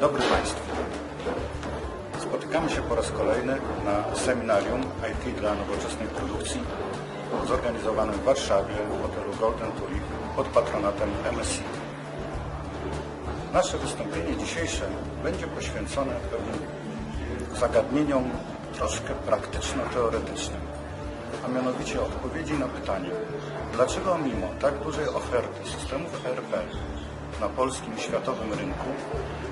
dobry Państwu. Spotykamy się po raz kolejny na seminarium IT dla nowoczesnej produkcji zorganizowanym w Warszawie w hotelu Golden Tulip pod patronatem MSI. Nasze wystąpienie dzisiejsze będzie poświęcone pewnym zagadnieniom troszkę praktyczno-teoretycznym, a mianowicie odpowiedzi na pytanie, dlaczego mimo tak dużej oferty systemów ERP na polskim światowym rynku,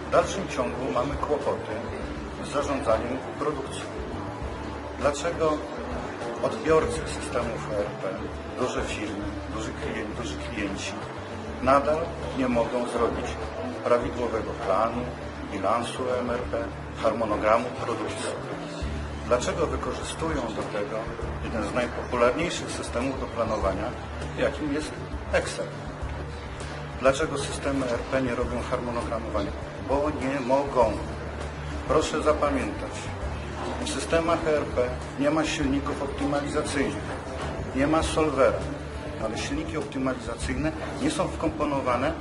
w dalszym ciągu mamy kłopoty z zarządzaniem produkcją. Dlaczego odbiorcy systemów ERP, duże firmy, duży klient, duży klienci nadal nie mogą zrobić prawidłowego planu, bilansu MRP, harmonogramu produkcji? Dlaczego wykorzystują do tego jeden z najpopularniejszych systemów do planowania, jakim jest Excel? Dlaczego systemy ERP nie robią harmonogramowania? Bo nie mogą. Proszę zapamiętać, w systemach ERP nie ma silników optymalizacyjnych, nie ma solwera, ale silniki optymalizacyjne nie są wkomponowane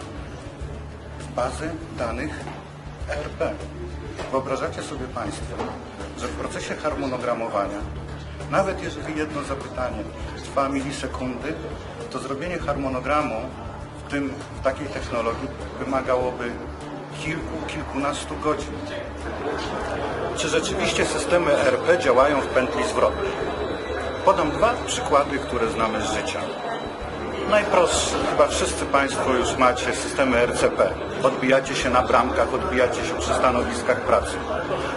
w bazy danych ERP. Wyobrażacie sobie Państwo, że w procesie harmonogramowania, nawet jeżeli jedno zapytanie trwa milisekundy, to zrobienie harmonogramu tym, takiej technologii wymagałoby kilku, kilkunastu godzin. Czy rzeczywiście systemy ERP działają w pętli zwrotnej? Podam dwa przykłady, które znamy z życia. Najprostszy, chyba wszyscy Państwo już macie systemy RCP. Odbijacie się na bramkach, odbijacie się przy stanowiskach pracy.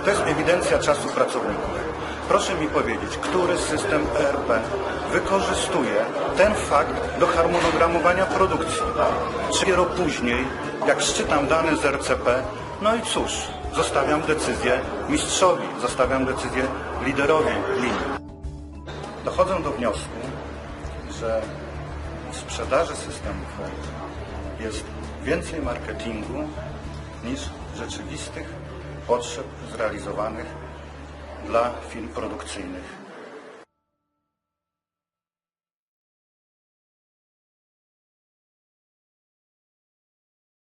To jest ewidencja czasu pracowników. Proszę mi powiedzieć, który system ERP wykorzystuje ten fakt do harmonogramowania produkcji? Czy dopiero później, jak szczytam dane z RCP, no i cóż, zostawiam decyzję mistrzowi, zostawiam decyzję liderowi linii. Dochodzę do wniosku, że w sprzedaży systemów ERP jest więcej marketingu niż rzeczywistych potrzeb zrealizowanych dla firm produkcyjnych.